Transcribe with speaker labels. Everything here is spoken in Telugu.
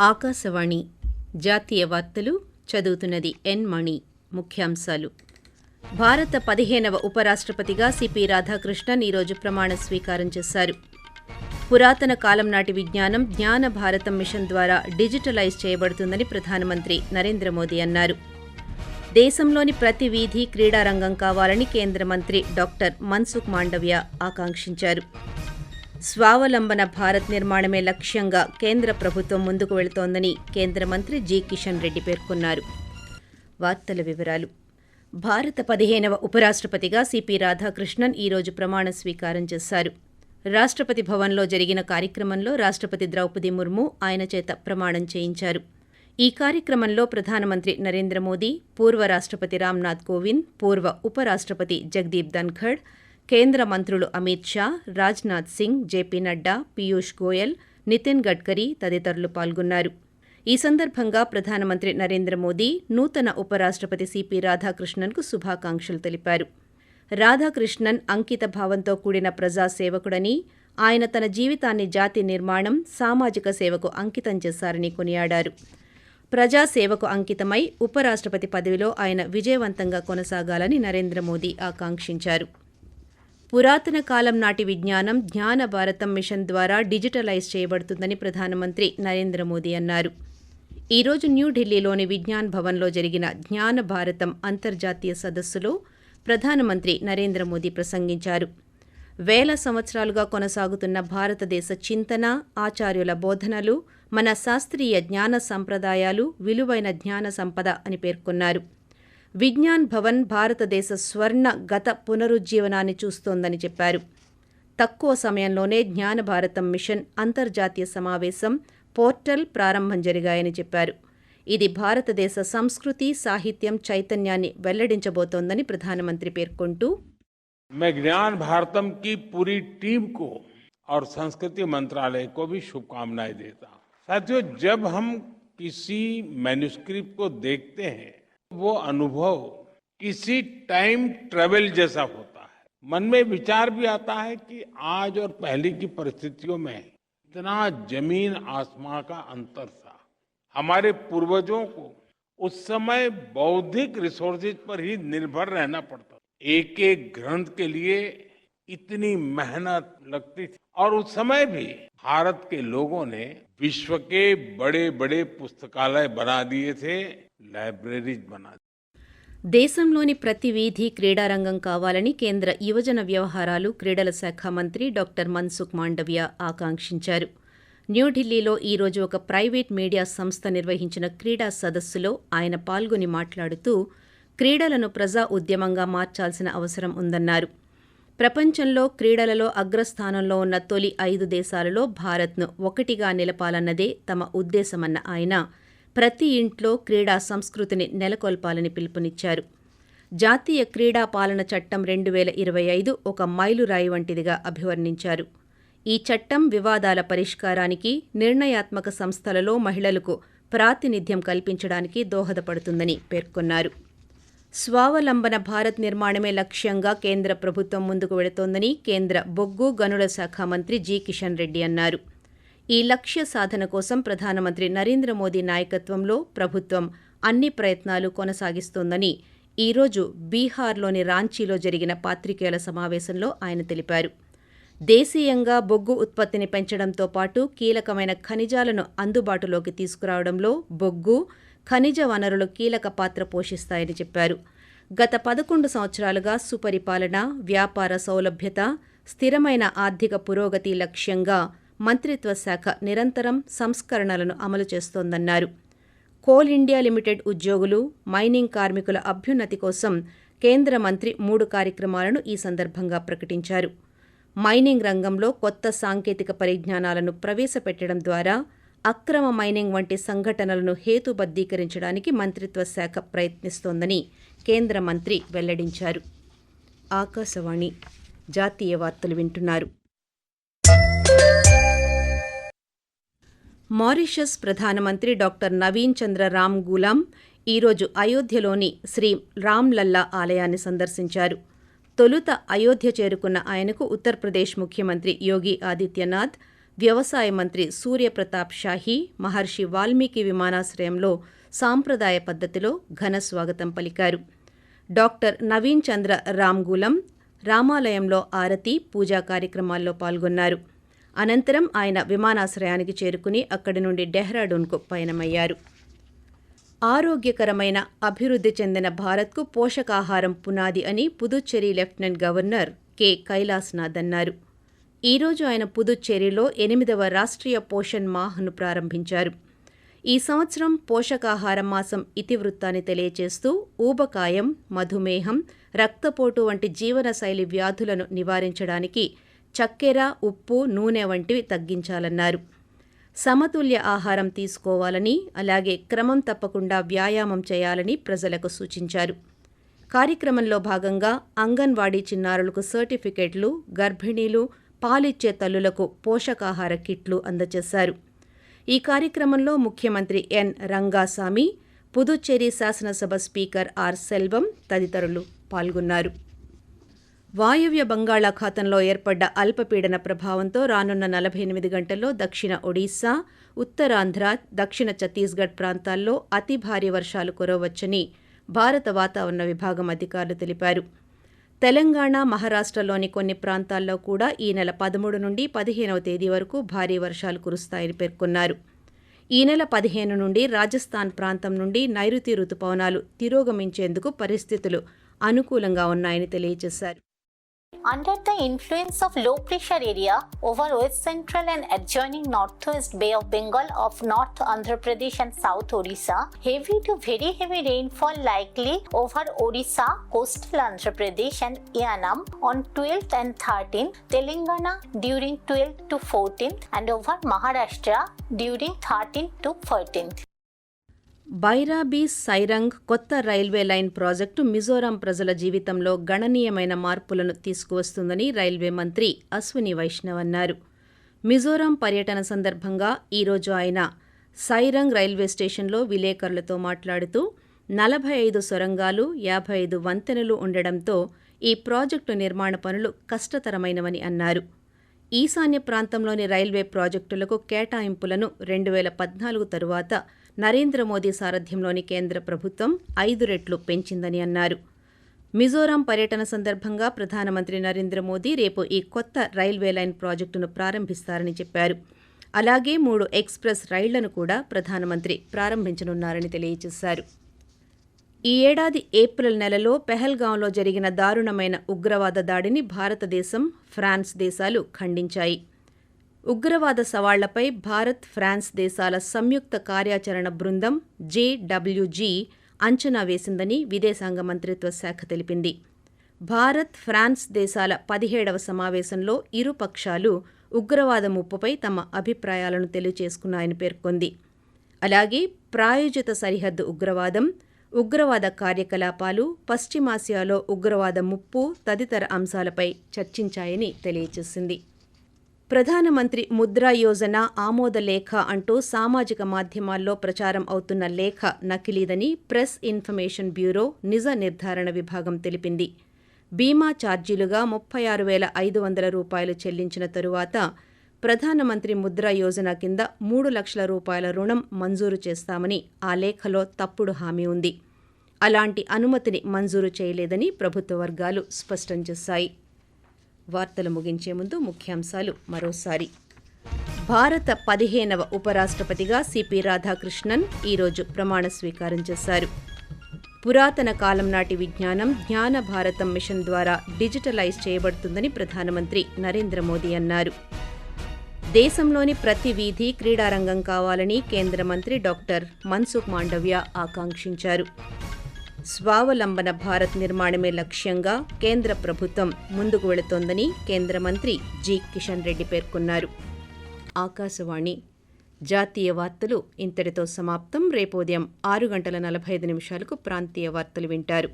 Speaker 1: ఆకాశవాణి జాతీయ వార్తలు చదువుతున్నది ఎన్ మణి. ముఖ్యాంశాలు. భారత పదిహేనవ ఉపరాష్ట్రపతిగా సిపి రాధాకృష్ణన్ ఈరోజు ప్రమాణ స్వీకారం చేశారు. పురాతన కాలం నాటి విజ్ఞానం జ్ఞాన భారతం మిషన్ ద్వారా డిజిటలైజ్ చేయబడుతుందని ప్రధానమంత్రి నరేంద్ర మోదీ అన్నారు. దేశంలోని ప్రతి వీధి క్రీడారంగం కావాలని కేంద్ర మంత్రి డాక్టర్ మన్సుఖ్ మాండవ్య ఆకాంక్షించారు. స్వావలంబన భారత్ నిర్మాణమే లక్ష్యంగా కేంద్ర ప్రభుత్వం ముందుకు వెళుతోందని కేంద్ర మంత్రి జి. కిషన్ రెడ్డి పేర్కొన్నారు. వార్తల వివరాలు. భారత పదిహేనవ ఉపరాష్ట్రపతిగా సిపి రాధాకృష్ణన్ ఈరోజు ప్రమాణ స్వీకారం చేశారు. రాష్ట్రపతి భవన్లో జరిగిన కార్యక్రమంలో రాష్ట్రపతి ద్రౌపది ముర్ము ఆయన చేత ప్రమాణం చేయించారు. ఈ కార్యక్రమంలో ప్రధానమంత్రి నరేంద్ర మోదీ పూర్వ రాష్ట్రపతి రామ్నాథ్ కోవింద్ పూర్వ ఉపరాష్ట్రపతి జగదీప్ ధన్ఖడ్ కేంద్ర మంత్రులు అమిత్ షా రాజ్నాథ్ సింగ్ జేపీ నడ్డా పీయూష్ గోయల్ నితిన్ గడ్కరీ తదితరులు పాల్గొన్నారు. ఈ సందర్భంగా ప్రధానమంత్రి నరేంద్ర మోదీ నూతన ఉపరాష్ట్రపతి సిపి రాధాకృష్ణన్కు శుభాకాంక్షలు తెలిపారు. రాధాకృష్ణన్ అంకిత భావంతో కూడిన ప్రజాసేవకుడని ఆయన తన జీవితాన్ని జాతి నిర్మాణం సామాజిక సేవకు అంకితం చేశారని కొనియాడారు. ప్రజాసేవకు అంకితమై ఉపరాష్ట్రపతి పదవిలో ఆయన విజయవంతంగా కొనసాగాలని నరేంద్ర మోదీ ఆకాంక్షించారు. పురాతన కాలం నాటి విజ్ఞానం జ్ఞాన భారతం మిషన్ ద్వారా డిజిటలైజ్ చేయబడుతుందని ప్రధానమంత్రి నరేంద్ర మోదీ అన్నారు. ఈరోజు న్యూఢిల్లీలోని విజ్ఞాన్ భవన్లో జరిగిన జ్ఞాన భారతం అంతర్జాతీయ సదస్సులో ప్రధానమంత్రి నరేంద్ర మోదీ ప్రసంగించారు. వేల సంవత్సరాలుగా కొనసాగుతున్న భారతదేశ చింతన ఆచార్యుల బోధనలు మన శాస్త్రీయ జ్ఞాన సంప్రదాయాలు విలువైన జ్ఞాన సంపద అని పేర్కొన్నారు. విజ్ఞాన్ భవన్ భారతదేశ స్వర్ణ గత పునరుజ్జీవనాన్ని చూస్తోందని చెప్పారు తక్కువ సమయంలోనే జ్ఞాన భారతం మిషన్ అంతర్జాతీయ సమావేశం పోర్టల్ ప్రారంభం జరిగాయని చెప్పారు ఇది భారతదేశ సంస్కృతి సాహిత్యం చైతన్యాన్ని వెల్లడించబోతోందని ప్రధానమంత్రి పేర్కొంటూ
Speaker 2: मैं ज्ञान भारतम की पूरी टीम को और संस्कृति मंत्रालय को भी शुभकामनाएं देता हूं साथियों जब हम किसी मैन्यूस्क्रिप्ट को देखते हैं वो अनुभव किसी टाइम ट्रेवल जैसा होता है। मन में विचार भी आता है कि आज और पहले की परिस्थितियों में इतना ज़मीन आसमां का अंतर था। हमारे पूर्वजों को उस समय बौद्धिक रिसोर्सेज पर ही निर्भर रहना पड़ता एक एक ग्रंथ के लिए इतनी मेहनत लगती थी। और उस समय भी भारत के लोगों ने विश्व के बड़े बड़े पुस्तकालय बना दिए थे लाइब्रेरीज बना दी
Speaker 1: దేశంలోని ప్రతి వీధి క్రీడారంగం కావాలని కేంద్ర యువజన వ్యవహారాలు క్రీడల శాఖ మంత్రి డాక్టర్ మన్సుఖ్ మాండవ్య ఆకాంక్షించారు న్యూఢిల్లీలో ఈ రోజు ఒక ప్రైవేట్ మీడియా సంస్థ నిర్వహించిన క్రీడా సదస్సులో ఆయన పాల్గొని మాట్లాడుతూ క్రీడలను ప్రజా ఉద్యమంగా మార్చాల్సిన అవసరం ఉందన్నారు ప్రపంచంలో క్రీడలలో అగ్రస్థానంలో ఉన్న తొలి ఐదు దేశాలలో భారత్ను ఒకటిగా నిలపాలన్నదే తమ ఉద్దేశమన్న ఆయన ప్రతి ఇంట్లో క్రీడా సంస్కృతిని నెలకొల్పాలని పిలుపునిచ్చారు. జాతీయ క్రీడా పాలన చట్టం రెండు వేల ఇరవై ఐదు ఒక మైలురాయి వంటిదిగా అభివర్ణించారు. ఈ చట్టం వివాదాల పరిష్కారానికి నిర్ణయాత్మక సంస్థలలో మహిళలకు ప్రాతినిధ్యం కల్పించడానికి దోహదపడుతుందని పేర్కొన్నారు. స్వావలంబన భారత్ నిర్మాణమే లక్ష్యంగా కేంద్ర ప్రభుత్వం ముందుకు వెళుతోందని కేంద్ర బొగ్గు గనుల శాఖ మంత్రి జి. కిషన్ రెడ్డి అన్నారు. ఈ లక్ష్య సాధన కోసం ప్రధానమంత్రి నరేంద్ర మోదీ నాయకత్వంలో ప్రభుత్వం అన్ని ప్రయత్నాలు కొనసాగిస్తోందని ఈరోజు బీహార్లోని రాంచీలో జరిగిన పాత్రికేయుల సమావేశంలో ఆయన తెలిపారు. దేశీయంగా బొగ్గు ఉత్పత్తిని పెంచడంతో పాటు కీలకమైన ఖనిజాలను అందుబాటులోకి తీసుకురావడంలో బొగ్గు ఖనిజ వనరులు కీలక పాత్ర పోషిస్తాయని చెప్పారు. గత పదకొండు సంవత్సరాలుగా సుపరిపాలన వ్యాపార సౌలభ్యత స్థిరమైన ఆర్థిక పురోగతి లక్ష్యంగా మంత్రిత్వ శాఖ నిరంతరం సంస్కరణలను అమలు చేస్తోందన్నారు. కోల్ ఇండియా లిమిటెడ్ ఉద్యోగులు మైనింగ్ కార్మికుల అభ్యున్నతి కోసం కేంద్ర మంత్రి మూడు కార్యక్రమాలను ఈ సందర్భంగా ప్రకటించారు. మైనింగ్ రంగంలో కొత్త సాంకేతిక పరిజ్ఞానాలను ప్రవేశపెట్టడం ద్వారా అక్రమ మైనింగ్ వంటి సంఘటనలను హేతుబద్ధీకరించడానికి మంత్రిత్వ శాఖ ప్రయత్నిస్తోందని కేంద్ర మంత్రి వెల్లడించారు. ఆకాశవాణి జాతీయ వార్తలు వింటున్నారు. మారిషస్ ప్రధానమంత్రి డాక్టర్ నవీన్ చంద్ర రామ్ గులాం ఈరోజు అయోధ్యలోని శ్రీ రామ్లల్లా ఆలయాన్ని సందర్శించారు. తొలుత అయోధ్య చేరుకున్న ఆయనకు ఉత్తరప్రదేశ్ ముఖ్యమంత్రి యోగి ఆదిత్యనాథ్ వ్యవసాయ మంత్రి సూర్యప్రతాప్ షాహీ మహర్షి వాల్మీకి విమానాశ్రయంలో సాంప్రదాయ పద్ధతిలో ఘన స్వాగతం పలికారు. డాక్టర్ నవీన్ చంద్ర రామ్గూలం రామాలయంలో ఆరతి పూజా కార్యక్రమాల్లో పాల్గొన్నారు. అనంతరం ఆయన విమానాశ్రయానికి చేరుకుని అక్కడి నుండి డెహ్రాడూన్కు పయనమయ్యారు. ఆరోగ్యకరమైన అభివృద్ధి చెందిన భారత్కు పోషకాహారం పునాది అని Puducherry lieutenant governor K. Kailashnath అన్నారు. ఈరోజు ఆయన పుదుచ్చేరిలో ఎనిమిదవ రాష్ట్రీయ పోషణ్ మాహ్ను ప్రారంభించారు. ఈ సంవత్సరం పోషకాహార మాసం ఇతివృత్తాన్ని తెలియచేస్తూ ఊబకాయం మధుమేహం రక్తపోటు వంటి జీవనశైలి వ్యాధులను నివారించడానికి చక్కెర ఉప్పు నూనె వంటివి తగ్గించాలన్నారు. సమతుల్య ఆహారం తీసుకోవాలని అలాగే క్రమం తప్పకుండా వ్యాయామం చేయాలని ప్రజలకు సూచించారు. కార్యక్రమంలో భాగంగా అంగన్వాడీ చిన్నారులకు సర్టిఫికెట్లు గర్భిణీలు పాలిచ్చే తల్లులకు పోషకాహార కిట్లు అందజేశారు. ఈ కార్యక్రమంలో ముఖ్యమంత్రి ఎన్. రంగాసామి పుదుచ్చేరి శాసనసభ స్పీకర్ ఆర్. సెల్వం తదితరులు పాల్గొన్నారు. వాయువ్య బంగాళాఖాతంలో ఏర్పడ్డ అల్పపీడన ప్రభావంతో రానున్న నలభై ఎనిమిది గంటల్లో దక్షిణ ఒడిశా ఉత్తరాంధ్ర దక్షిణ ఛత్తీస్గఢ్ ప్రాంతాల్లో అతి భారీ వర్షాలు కురవచ్చని భారత వాతావరణ విభాగం అధికారులు తెలిపారు. తెలంగాణ మహారాష్ట్రలోని కొన్ని ప్రాంతాల్లో కూడా ఈ నెల పదమూడు నుండి పదిహేనవ తేదీ వరకు భారీ వర్షాలు కురుస్తాయని పేర్కొన్నారు. ఈ నెల పదిహేను నుండి రాజస్థాన్ ప్రాంతం నుండి నైరుతి రుతుపవనాలు తిరోగమించేందుకు పరిస్థితులు అనుకూలంగా ఉన్నాయని తెలియజేశారు.
Speaker 3: Under the influence of low pressure area over west central and adjoining northwest Bay of Bengal of North Andhra Pradesh and South Odisha, heavy to very heavy rainfall likely over Odisha, coastal Andhra Pradesh and Yanam on 12th and 13th, Telangana during 12th to 14th, and over Maharashtra during 13th to 14th.
Speaker 1: Bairabi Sairang కొత్త రైల్వే లైన్ ప్రాజెక్టు మిజోరాం ప్రజల జీవితంలో గణనీయమైన మార్పులను తీసుకువస్తుందని రైల్వే మంత్రి అశ్విని వైష్ణవ్ అన్నారు. మిజోరాం పర్యటన సందర్భంగా ఈరోజు ఆయన సైరంగ్ రైల్వే స్టేషన్లో విలేకరులతో మాట్లాడుతూ నలభై ఐదు సొరంగాలు యాభై ఐదు వంతెనలు ఉండడంతో ఈ ప్రాజెక్టు నిర్మాణ పనులు కష్టతరమైనవని అన్నారు. ఈశాన్య ప్రాంతంలోని రైల్వే ప్రాజెక్టులకు కేటాయింపులను రెండు వేల పద్నాలుగు తరువాత నరేంద్ర మోదీ సారథ్యంలోని కేంద్ర ప్రభుత్వం ఐదు రెట్లు పెంచిందని అన్నారు. మిజోరాం పర్యటన సందర్భంగా ప్రధానమంత్రి నరేంద్ర మోదీ రేపు ఈ కొత్త రైల్వే లైన్ ప్రాజెక్టును ప్రారంభిస్తారని చెప్పారు. అలాగే మూడు ఎక్స్ప్రెస్ రైళ్ళను కూడా ప్రధానమంత్రి ప్రారంభించనున్నారని తెలియజేశారు. ఈ ఏడాది ఏప్రిల్ నెలలో పెహల్గాంలో జరిగిన దారుణమైన ఉగ్రవాద దాడిని భారతదేశం ఫ్రాన్స్ దేశాలు ఖండించాయి. ఉగ్రవాద సవాళ్ళపై భారత్ ఫ్రాన్స్ దేశాల సంయుక్త కార్యాచరణ బృందం జేడబ్ల్యూజీ అంచనా వేసిందని విదేశాంగ మంత్రిత్వ శాఖ తెలిపింది. భారత్ ఫ్రాన్స్ దేశాల పదిహేడవ సమావేశంలో ఇరు పక్షాలు ఉగ్రవాద ముప్పుపై తమ అభిప్రాయాలను తెలియజేసుకున్నాయని పేర్కొంది. అలాగే ప్రాయోజిత సరిహద్దు ఉగ్రవాదం ఉగ్రవాద కార్యకలాపాలు పశ్చిమాసియాలో ఉగ్రవాద ముప్పు తదితర అంశాలపై చర్చించాయని తెలియజేసింది ప్రధానమంత్రి ముద్రా యోజన ఆమోద లేఖ అంటూ సామాజిక మాధ్యమాల్లో ప్రచారం అవుతున్న లేఖ నకిలీదని ప్రెస్ ఇన్ఫర్మేషన్ బ్యూరో నిజ నిర్ధారణ విభాగం తెలిపింది. బీమా ఛార్జీలుగా ముప్పై ఆరు వేల ఐదు వందల రూపాయలు చెల్లించిన తరువాత ప్రధానమంత్రి ముద్రా యోజన కింద మూడు లక్షల రూపాయల రుణం మంజూరు చేస్తామని ఆ లేఖలో తప్పుడు హామీ ఉంది. అలాంటి అనుమతిని మంజూరు చేయలేదని ప్రభుత్వ వర్గాలు స్పష్టం చేశాయి. వార్తలు ముగించే ముందు ముఖ్యాంశాలు మరోసారి. భారత పదిహేనవ ఉపరాష్ట్రపతిగా సిపి రాధాకృష్ణన్ ఈరోజు ప్రమాణ స్వీకారం చేశారు. పురాతన కాలం నాటి విజ్ఞానం జ్ఞాన భారతం మిషన్ ద్వారా డిజిటలైజ్ చేయబడుతుందని ప్రధానమంత్రి నరేంద్ర మోదీ అన్నారు. దేశంలోని ప్రతి వీధి క్రీడారంగం కావాలని కేంద్ర మంత్రి డాక్టర్ మన్సుఖ్ మాండవ్య ఆకాంక్షించారు. స్వావలంబన భారత్ నిర్మాణమే లక్ష్యంగా కేంద్ర ప్రభుత్వం ముందుకు వెళుతోందని కేంద్ర మంత్రి జి. కిషన్ రెడ్డి పేర్కొన్నారు. ఆకాశవాణి జాతీయ వార్తలు ఇంతటితో సమాప్తం. రేపు ఉదయం ఆరు గంటల నలభై ఐదు నిమిషాలకు ప్రాంతీయ వార్తలు వింటారు.